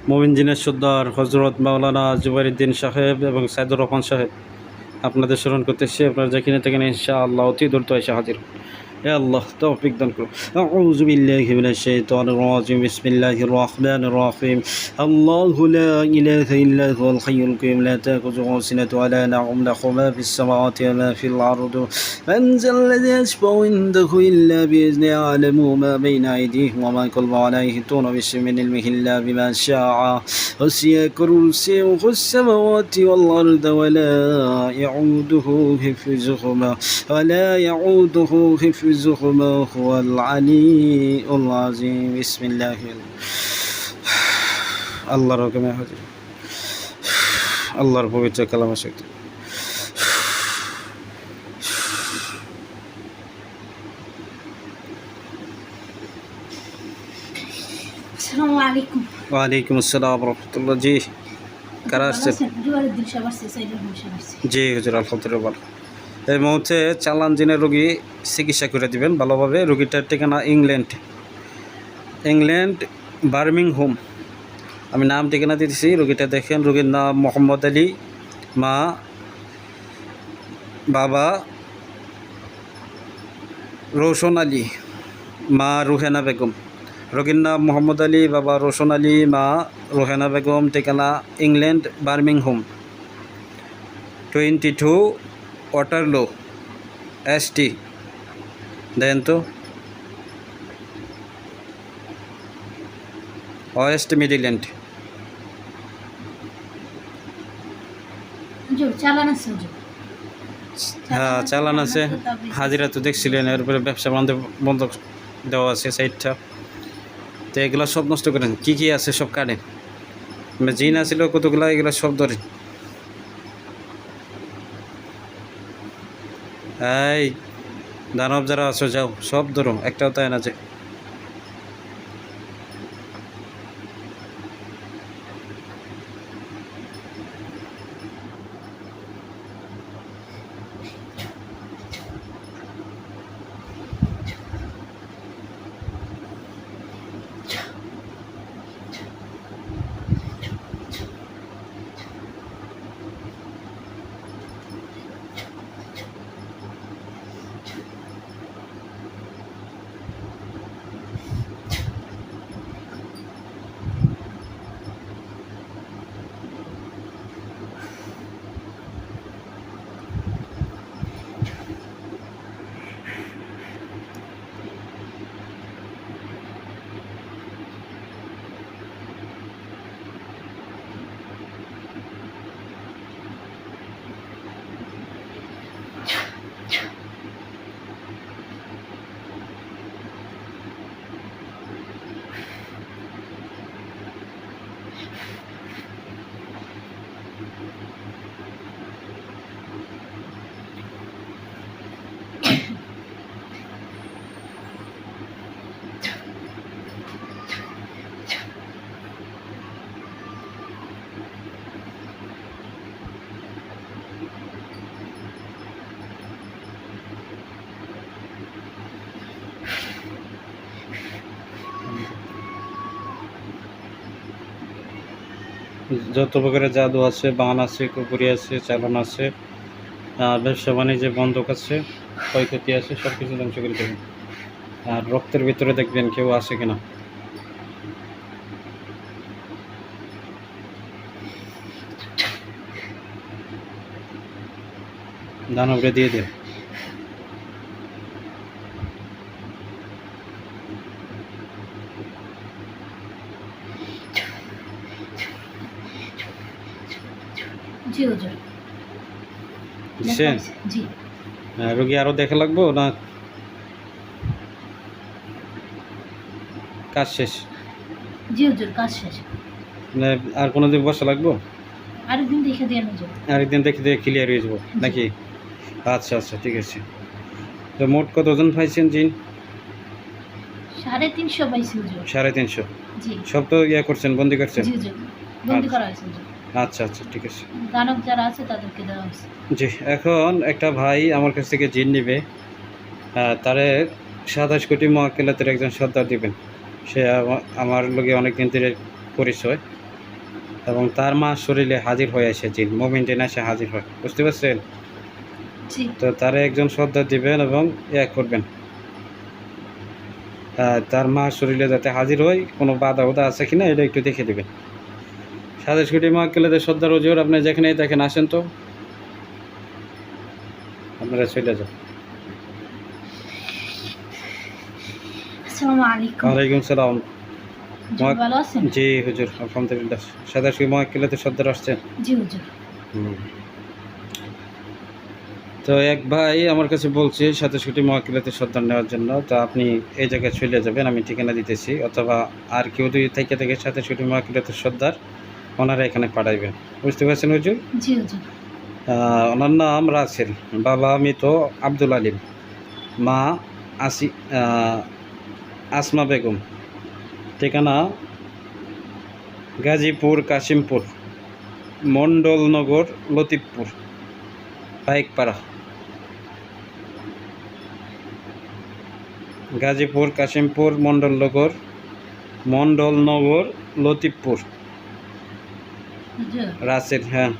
মোমিন জিনের সুদ্দার হজরত মাওলানা জুবাইরুদ্দিন সাহেব এবং সাইদুর রহমান সাহেব আপনাদের স্মরণ করতেছি আপনারা যেখানে থেকে ইনশাআল্লাহ অতি দ্রুত এসে হাজির يا الله توفيق دنكم أعوذ بالله من الشيطان الرجيم. بسم الله الرحمن الرحيم. الله لا إله إلا هو الحي القيوم. لا تأخذه سنة ولا نوم له ما في السماوات وما في الأرض. من ذا الذي يشفع عنده إلا بإذنه يعلم ما بين أيديهم وما خلفهم ولا يحيطون بشيء من علمه إلا بما شاء. وسع كرسيه السماوات والأرض ولا يعوده حفظهما. ولا يعوده حفظهما. هو العلي العظيم بسم الله আল্লাহর হুকুমে হাজির আল্লাহর পবিত্র কালামা শক্তি আসসালামু আলাইকুম ওয়ালাইকুম আসসালাম রহমতুল্লাহ জি কারা আসছেন জুয়ারুদ্দিন সাহেব আসছে সাইদুর রহমান সাহেব আসছে জি হুজুর আলহামদুলিল্লাহ এই মুহূর্তে চালান জিনের রোগী চিকিৎসা করে দিবেন ভালোভাবে। রোগীটার ঠিকানা ইংল্যান্ড। ইংল্যান্ড বার্মিং হোম আমি নাম ঠিকানা দিতেছি, রোগীটা দেখেন, রোগীর নাম মোহাম্মদ আলী, মা, বাবা, রোশন আলী, মা রুহেনা বেগম। রোগীর নাম মোহাম্মদ আলী, বাবা রোশন আলী, মা রোহেনা বেগম, ঠিকানা England Birmingham twenty two Waterloo S T দেন তো। ওয়েস্ট মিডিল্যান্ড হ্যাঁ চালান আছে। হাজিরা তো দেখছিলেন এরপরে ব্যবসা বান্ধব বন্ধ দেওয়া আছে সাইডটা তো এগুলো সব নষ্ট করেন। কী কী আছে সব কাটেন জিন আছিল কতগুলো এগুলো সব ধরেন এই দানব যারা আছো যাও সব ধরো একটাও তাই না যে যত প্রকারের জাদু আছে, বান আছে, কুকুরি আছে, চালান আছে ব্যবসা বাণিজ্যে বন্ধক আছে, ক্ষয়ক্ষতি আছে সব কিছু ধ্বংস করে দেবেন আর রক্তের ভিতরে দেখবেন কেউ আছে কিনা। দানবরে দিয়ে দেন হুজুর দিচ্ছেন জি। রোগী আরও দেখা লাগবো না? কাজ শেষ। জি হুজুর কাজ শেষ। মানে আর কোনো দিন বসা লাগবো? আরেকদিন দেখে দিয়ে আরেকদিন দেখে দেখে ক্লিয়ার হয়ে যাব নাকি? আচ্ছা আচ্ছা ঠিক আছে। তো মোট কতজন পাইছেন জিন? সাড়ে তিনশো পাইছি হুজুর। সাড়ে তিনশো। জি। সব তো ইয়ে করছেন বন্দি করছেন? বন্দি করা হয়েছে আচ্ছা আচ্ছা ঠিক আছে। দানব যারা আছে তাদেরকে দেওয়া হয়েছে। জি এখন একটা ভাই আমার কাছ থেকে জিন নিবে। তারে সাতাশ কোটি মহাকেলাতের একজন সর্দার দিবেন। সে আমা- আমার লোকে অনেক দিন ধরে পরিচয়। এবং তার মা শরীরে হাজির হয়ে আসে জিন মোমিন জিন এসে হাজির হয়। বুঝতে পারছেন? তো তারা একজন শ্রদ্ধা দিবেন এবং ইয়া করবেন। তার মা শরীরে যাতে হাজির হয় কোনো বাধা উদা আছে কিনা এটা একটু দেখে দেবেন। সাদেশ কুটি মা কেলেতে শ্রদ্ধার ওজোর আপনি যেখানে দেখেন আসেন তো। আপনারা চলে যান। ওয়ালাইকুম সালাম। জি, ভালো আছেন? জি হুজুর আলহামদুলিল্লাহ। সাদেশ কুটি মা কেলেতে শ্রদ্ধার আসছেন জি হুজুর। তো এক ভাই আমার কাছে বলছে সাতাশকুটি মহাকিলাতে সর্দার নেওয়ার জন্য তো আপনি এই জায়গায় চলে যাবেন আমি ঠিকানা দিতেছি। অথবা আর কেউ যদি থেকে থেকে সাতাশকুটি মহাকিলাতে সর্দার ওনারা এখানে পাঠাইবেন। বুঝতে পারছেন হুজুর? জি হুজুর। ওনার নাম রাসেল। বাবা মৃত আব্দুল আলিম। মা আসি আসমা বেগম। ঠিকানা? গাজীপুর কাশিমপুর। মণ্ডলনগর লতিফপুর। পাইকপাড়া। গাজীপুর কাশিমপুর মণ্ডলনগর মণ্ডলনগর লতিফপুর। রাসেল হ্যাঁ।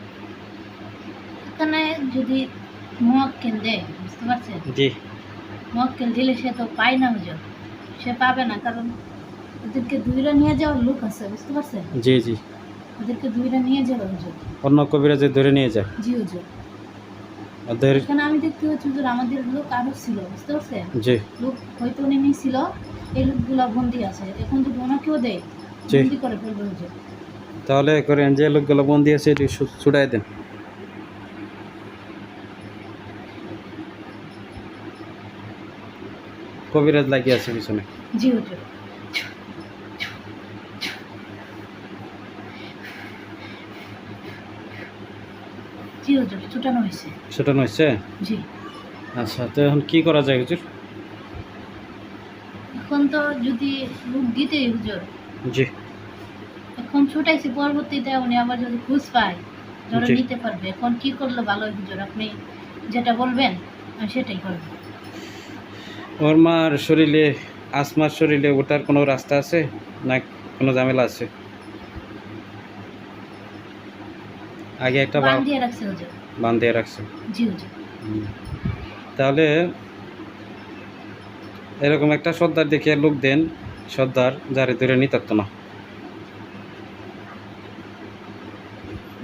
এখানে যদি মোয়াক্কেল দেয় বুঝতে পারছেন? জি। মোয়াক্কেল দিলে সে তো পায় না হুজুর। সে পাবে না কারণ ওদেরকে দুইটা নিয়ে যাওয়ার লোক আছে বুঝতে পারছেন? জি জি। ওদেরকে দুইটা নিয়ে যাবে হুজুর। অন্য কবিরাজে ধরে নিয়ে যায়। জি হুজুর। ওদের এখানে আমি দেখতে পাচ্ছি হুজুর আমাদের লোক আরও ছিল বুঝতে পারছেন? জি। লোক হয়তো ছিল এই লোকগুলা বন্দি আছে। এখন যদি ওনাকেও দেয়। বন্দি করে ফেলবে হুজুর। তাহলে করেন যে লোকগুলো বন্দি আছে এটি ছুটাই দেন। কবিরাজ লাগিয়ে আছে পিছনে। জি হুজুর জি হুজুর ছুটানো হয়েছে। জি। আচ্ছা তো এখন কি করা যায় হুজুর? এখন তো যদি লোক দিতে হুজুর। জি। ছুটাইছি পরবর্তীতে উনি আবার যদি খুঁজ পায় ধরে। নিতে পারবে। এখন কি করলে ভালো হুজুর আপনি যেটা বলবেন সেটাই করব। ওর মার শরীরে আসমার শরীরে ওঠার কোনো রাস্তা আছে? না কোনো ঝামেলা আছে? আগে একটা বান দিয়ে রাখছে হুজুর বান্ধিয়ে রাখছে? জি হুজুর তাহলে এরকম একটা সর্দার দেখে লোক দেন সর্দার যারে ধরে নিতারত না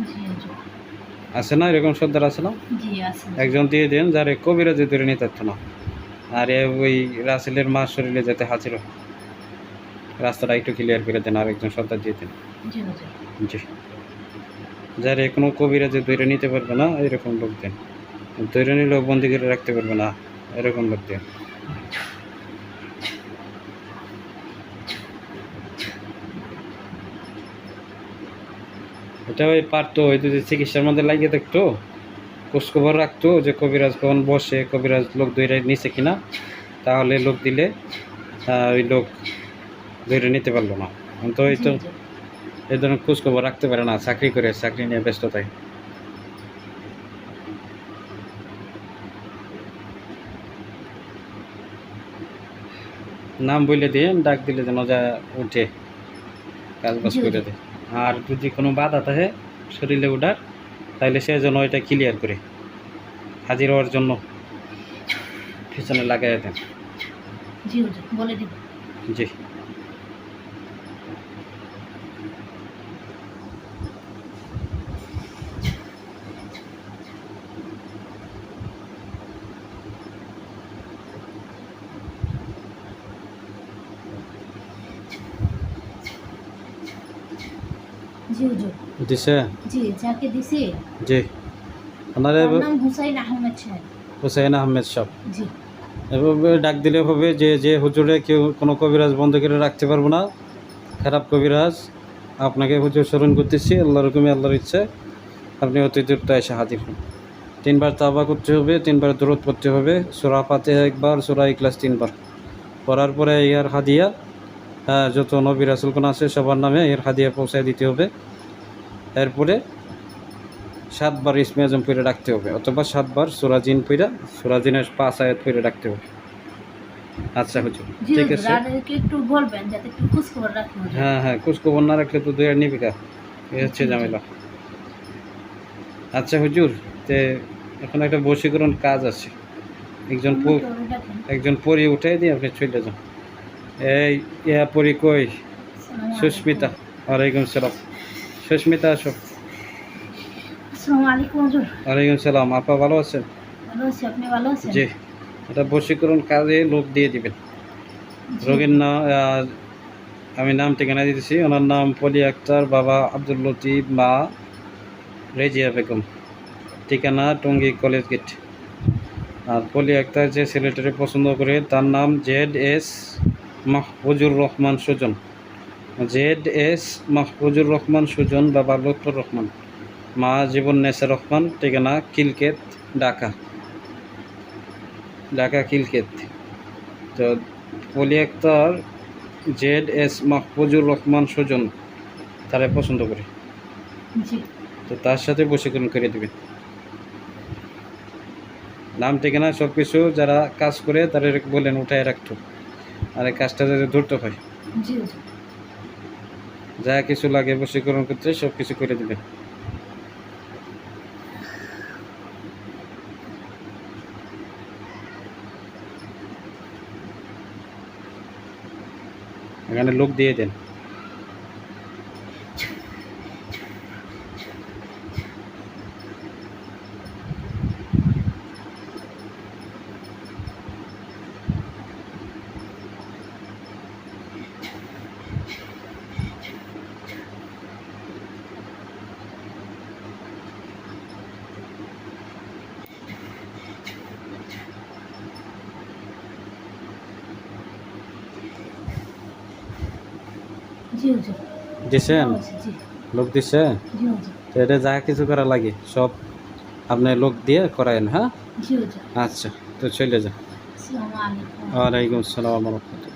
জি হুজুর আছে না? এরকম সর্দার আছে না? একজন দিয়ে দেন যারে কবিরাজে ধরে নিতারত না আর ওই রাসেলের মা শরীরে যেতে হাজির। রাস্তাটা একটু ক্লিয়ার করে দেন আর একজন সর্দার দিয়ে দেন। জি যারে কোনো কবিরাজে ধরে নিতে পারবে না এরকম লোক দেন। ধরে নিলেও বন্দি করে রাখতে পারবে না এরকম লোক দেন। এটা ওই পারতো ওই যদি চিকিৎসার মধ্যে লাগিয়ে থাকতো খোঁজখবর রাখতো যে কবিরাজ কখন বসে কবিরাজ লোক ধরে নিছে কিনা তাহলে লোক দিলে ওই লোক ধরে নিতে পারল না। তো ওই তো এই ধরনের খোঁজখবর রাখতে পারে না চাকরি করে চাকরি নিয়ে ব্যস্ত থাকে নাম বলে দিয়ে ডাক দিলে যেন যা উঠে কাজ বাজ করে দেয়। আর যদি কোনো বাধা থাকে শরীরে ওঠার তাহলে সে যেন ওইটা ক্লিয়ার করে। হাজির হওয়ার জন্য পিছনে লাগাই দেন। জি। জি জি হুজুর দিছে? জি যাকে দিছি? জি। ওনারে নাম হুসাইন আহমেদ সাহেব। হুসাইন আহমেদ সাহেব। জি। এভাবে ডাক দিলে হবে যে যে হুজুরে কেউ কোনো কবিরাজ বন্ধ করে রাখতে পারব না। খারাপ কবিরাজ। আপনাকে হুজুর স্মরণ করতেছি। আল্লাহ রকমই আল্লাহর ইচ্ছে। আপনি অতি দ্রুত এসে হাজির হন। তিনবার তাবা করতে হবে তিনবার দূরত করতে হবে। সোরা পাতে একবার সোরা ইকলাস তিনবার। করার পরে ইয়ার হাদিয়া। যত নবী রাসুলগণ আছে সবার নামে এর হাদিয়া পৌঁছায় দিতে হবে। এরপরে সাতবার ইসমে আজম পইরে রাখতে হবে অথবা সাতবার সুরাজিন পইরা সুরাজিনের পাঁচ আয়াত পইরে ডাকতে হবে। আচ্ছা হুজুর ঠিক আছে। একটু বলবেন যাতে একটু খোঁজ খবর হ্যাঁ হ্যাঁ খোঁজ না রাখলে তো দুই আর নিবি কা? এই হচ্ছে ঝামেলা। আচ্ছা হুজুর তে এখন একটা বশীকরণ কাজ আছে। একজন একজন পরি উঠাই দিয়ে আপনি চলে যান। এই ইয়া পরি কই? সুস্মিতা ওয়ালাইকুম সালাম। সুস্মিতা আসো। ওয়ালাইকুম সালাম। আপা ভালো আছেন? জি। এটা বশীকরণ কাজে লোক দিয়ে দিবেন। রোগীর নাম আমি নাম ঠিকানা দিতেছি ওনার নাম পলি আক্তার বাবা আব্দুল লতিফ মা রেজিয়া বেগম। ঠিকানা টঙ্গী কলেজ গেট। আর পলি আক্তার যে ছেলেটাকে পছন্দ করে তার নাম Z S Mahfuzur Rahman Sujon. Z S Mahfuzur Rahman Sujon বাবা লুৎফর রহমান। মা জীবন নেসা রহমান ঠিকানা কিলকেত ঢাকা। ঢাকা কিলকেত। তো পলি আক্তার জেড এস মাহফুজুর রহমান সুজন তারা পছন্দ করে। তো তার সাথে বশীকরণ করে দেবে নাম ঠিকানা সব কিছু যারা কাজ করে তাদের বলেন উঠায় রাখতো। আর এই কাজটা যাতে ধরতে হয় যা কিছু লাগে বশীকরণ করতে সব কিছু করে দেবে। এখানে লোক দিয়ে দেন। দিছেন? লোক দিছে? তো এটা যা কিছু করা লাগে সব আপনি লোক দিয়ে করায়েন হ্যাঁ? আচ্ছা তো চলে যা ওয়ালাইকুম আসসালাম রহমতুল্লাহ।